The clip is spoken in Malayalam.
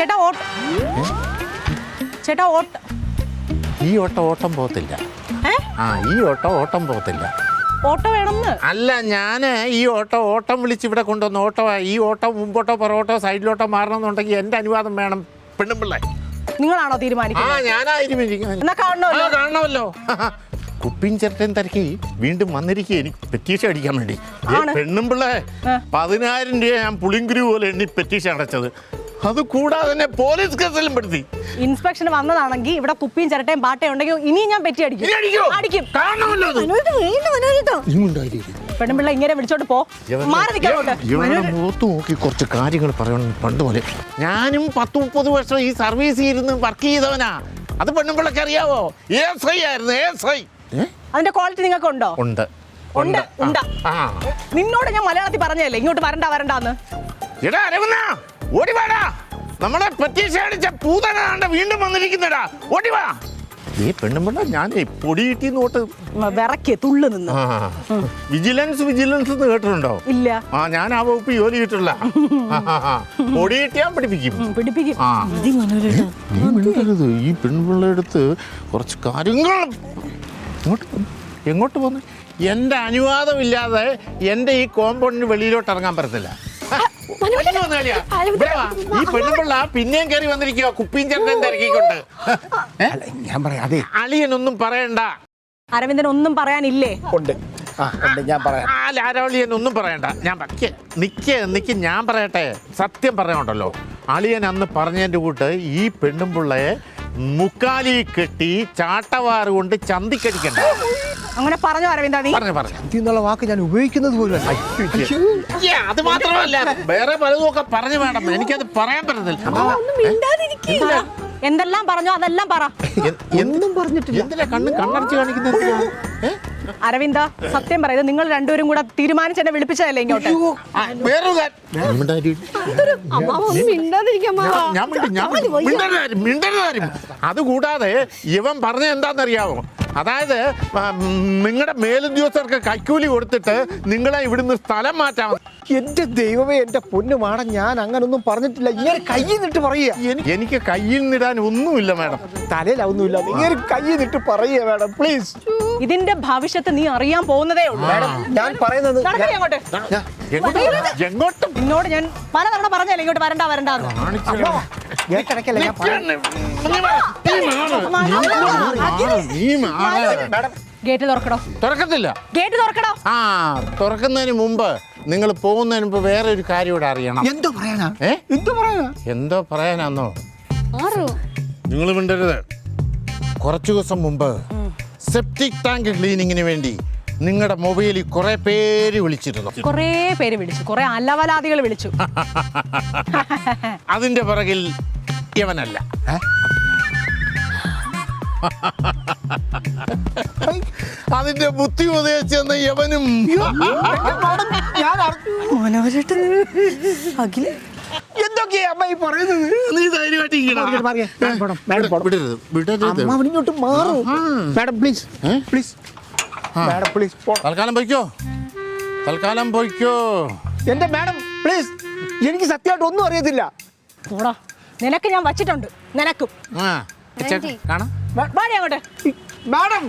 ചേട്ടാ ഓട്ട ചേട്ടാ ഓട്ട ഈ ഓട്ടം ഓട്ടം പോകത്തില്ല. ഏ? ആ ഈ ഓട്ടം ഓട്ടം പോകത്തില്ല. ഓട്ടോ വേണമെന്ന്. അല്ല ഞാൻ ഈ ഓട്ടോ ഓട്ടം വിളിച്ച് ഇവിടെ കൊണ്ടുവന്ന ഓട്ടോ ഈ ഓട്ടോ മുമ്പോട്ടോ പുറകോട്ടോ സൈഡിലോട്ടോ മാറണമെന്നുണ്ടെങ്കിൽ എന്റെ അനുവാദം വേണം. പെണ്ണുമ്പിള്ളേ. നിങ്ങളാണോ ആ തീരുമാനിക്കുന്നത് ഞാനായിരുന്നു എന്നാ കാണണമല്ലോ. കാണണമല്ലോ. കുപ്പിയും ചിരട്ടയും തിരക്കി വീണ്ടും വന്നിരിക്കുക എനിക്ക് പെറ്റീഷൻ അടിക്കാൻ വേണ്ടി. ആണ്. പെണ്ണുമ്പിള്ളേ പതിനായിരം രൂപ ഞാൻ പുളിങ്കുരു പോലെ എണ്ണി പെറ്റീഷൻ അടച്ചത്. അത് കൂടാതെ തന്നെ പോലീസ് കേസിലും പെടുത്തി. ഇൻസ്പെക്ഷൻ വന്നതാണെങ്കിൽ ഇവിടെ കുപ്പിയും ചിരട്ടയും പാട്ടയും ഉണ്ടെങ്കിൽ ഇനിയും ഞാൻ പെറ്റി അടിക്കും. പെണ്ണുപിള്ള അടിക്കും? ഇങ്ങനെ വിളിച്ചോട്ട് പോ. മാറി മുഖത്ത് നോക്കി കുറച്ച് കാര്യങ്ങൾ പറയണം പണ്ട് പോലെ ഞാനും പത്ത് മുപ്പത് വർഷം ഈ സർവീസ് ഇരുന്ന് വർക്ക് ചെയ്തവനാ. അത് പെണ്ണുപിള്ളക്ക് അറിയാവോ? എസ് ഐ ആയിരുന്നു എസ് ഐ. അതിന്റെ ക്വാളിറ്റി നിങ്ങൾക്ക് ഉണ്ടോ? ഉണ്ട്. ഉണ്ട്, ഉണ്ട്. ആ. നിന്നോട് ഞാൻ മലയാളത്തിൽ പറഞ്ഞതല്ലേ? ഇങ്ങോട്ട് വരണ്ട വരണ്ടാന്ന്. എടാ അരവുന്ന നമ്മളെ പ്രത്യക്ഷ അടിച്ച പൂതനാണ്ട് വീണ്ടും വന്നിരിക്കുന്നടാ ഓടി വാ. ഈ പെണ്ണ ഞാൻ പൊടി കിട്ടി നോട്ട് വിറക്കിയ തുള്ളു നിന്ന്. വിജിലൻസ് വിജിലൻസ് എന്ന് കേട്ടിട്ടുണ്ടോ? ഇല്ല. ആ ഞാൻ ആ വകുപ്പ് ജോലി കിട്ടില്ല പൊടി കിട്ടിയാൻ പിടിപ്പിക്കും. പിടിപ്പിക്കും. നീ മിണ്ടരുത്. ഈ കുറച്ച് കാര്യങ്ങൾ എങ്ങോട്ട് പോന്നെ എങ്ങോട്ട് അനുവാദം ഇല്ലാതെ അനുവാദമില്ലാതെ എന്റെ ഈ കോമ്പൗണ്ടിന് വെളിയിലോട്ട് ഇറങ്ങാൻ പറ്റത്തില്ല. ഈ പെണ്ണുപിള്ള പിന്നെയും കയറി വന്നിരിക്കുക കുപ്പിയും ചെറുപ്പം തിരക്കിക്കൊണ്ട്. ഞാൻ പറയാം അതെ. അളിയനൊന്നും പറയണ്ട. അരവിന്ദൻ ഒന്നും പറയാനില്ലേ? ഉണ്ട്. ഞാൻ പറയാം. ആ ലാരവളിയൻ ഒന്നും പറയണ്ട. ഞാൻ നിക്ക് നിക്ക് നിക്ക് ഞാൻ പറയട്ടെ. സത്യം പറയണ്ടല്ലോ അളിയൻ അന്ന് പറഞ്ഞതിന്റെ കൂട്ട് ഈ പെണ്ണുമ്പിള്ളയെ മുക്കാലി കെട്ടി ചാട്ടവാറ് കൊണ്ട് ചന്തിക്കടിക്കണ്ട. അങ്ങനെ പറഞ്ഞു അരവിന്ദ നീ. പറഞ്ഞു പറഞ്ഞു. എന്നുള്ള വാക്ക് ഞാൻ ഉപയോഗിക്കുന്നത് പോലും അത് മാത്രമല്ല വേറെ പലതും ഒക്കെ പറഞ്ഞു വേണം. എനിക്കത് പറയാൻ പറ്റുന്നില്ല? എന്തെല്ലാം പറഞ്ഞോ അതെല്ലാം പറ. എന്തും പറഞ്ഞിട്ടില്ല. എന്തിനാ കണ്ണ് കണ്ണടച്ച് കാണിക്കുന്നത്? ഏ? അരവിന്ദ സത്യം പറയുന്നത് നിങ്ങൾ രണ്ടുപേരും കൂടെ തീരുമാനിച്ച് എന്നെ വിളിപ്പിച്ചതല്ലേ ഇങ്ങോട്ട്. അതുകൂടാതെ ഇവൻ പറഞ്ഞ എന്താണെന്നറിയാമോ അതായത് നിങ്ങളുടെ മേലുദ്യോഗസ്ഥർക്ക് കൈക്കൂലി കൊടുത്തിട്ട് നിങ്ങളെ ഇവിടുന്ന് സ്ഥലം മാറ്റാം എന്റെ ദൈവമേ എന്റെ പൊന്നു മാടം ഞാൻ അങ്ങനൊന്നും പറഞ്ഞിട്ടില്ല. ഇങ്ങനെ കയ്യിൽ നിന്നിട്ട് പറയുക. എനി- എനിക്ക് കയ്യിൽ നിടാൻ ഒന്നുമില്ല മാഡം. തലയിലൊന്നുമില്ല. ഇങ്ങനെ കയ്യിൽ നിന്നിട്ട് പറയുക മാഡം പ്ലീസ് ഇതിന്റെ ഭവിഷ്യത്ത് നീ അറിയാൻ പോകുന്നതേ ഉള്ളൂ. മാഡം ഞാൻ പറയുന്നത് നിന്നോട് ഞാൻ പലതവണ പറഞ്ഞല്ലേ ഇങ്ങോട്ട് വരണ്ട വരണ്ടെന്ന് ഞാൻ കിടക്കല്ലേ ഞാൻ ഗേറ്റ് തുറക്കടോ. തുറക്കത്തില്ല. ഗേറ്റ് തുറക്കടോ. ആ തുറക്കുന്നതിന് മുമ്പ് നിങ്ങൾ പോകുന്നതിന് മുമ്പ് വേറെ ഒരു കാര്യം ഇവിടെ അറിയണം. എന്തോ പറയാനാ? ഏ? എന്തോ പറയാനാ? എന്തോ പറയാനാന്നോ? നിങ്ങൾ മിണ്ടരുത്. കുറച്ചു ദിവസം മുമ്പ് സെപ്റ്റിക് ടാങ്ക് ക്ലീനിങ്ങിന് വേണ്ടി നിങ്ങളുടെ മൊബൈലിൽ കുറെ പേര് വിളിച്ചിരുന്നു. കുറേ പേര് വിളിച്ചു. കുറേ അലവലാദികൾ വിളിച്ചു. അതിന്റെ പിറകിൽ ഇവനല്ല ഏ? അതിന്റെ ബുദ്ധി ഉപദേശിച്ചെന്ന യവനും. എന്തൊക്കെയാ അമ്മ ഈ പറയുന്നത്? നീ ധൈര്യമായിട്ട് ഇങ്ങോട്ട് മാറും. Madam please please. Madam please തൽക്കാലം പോയിക്കോ. തൽക്കാലം പോയിക്കോ. എന്റെ മാഡം പ്ലീസ്. എനിക്ക് സത്യമായിട്ട് ഒന്നും അറിയത്തില്ല. പോടാ. നിനക്ക് ഞാൻ വച്ചിട്ടുണ്ട്. നിനക്കും. കാണാം. വാടി അങ്ങോട്ട്. മാഡം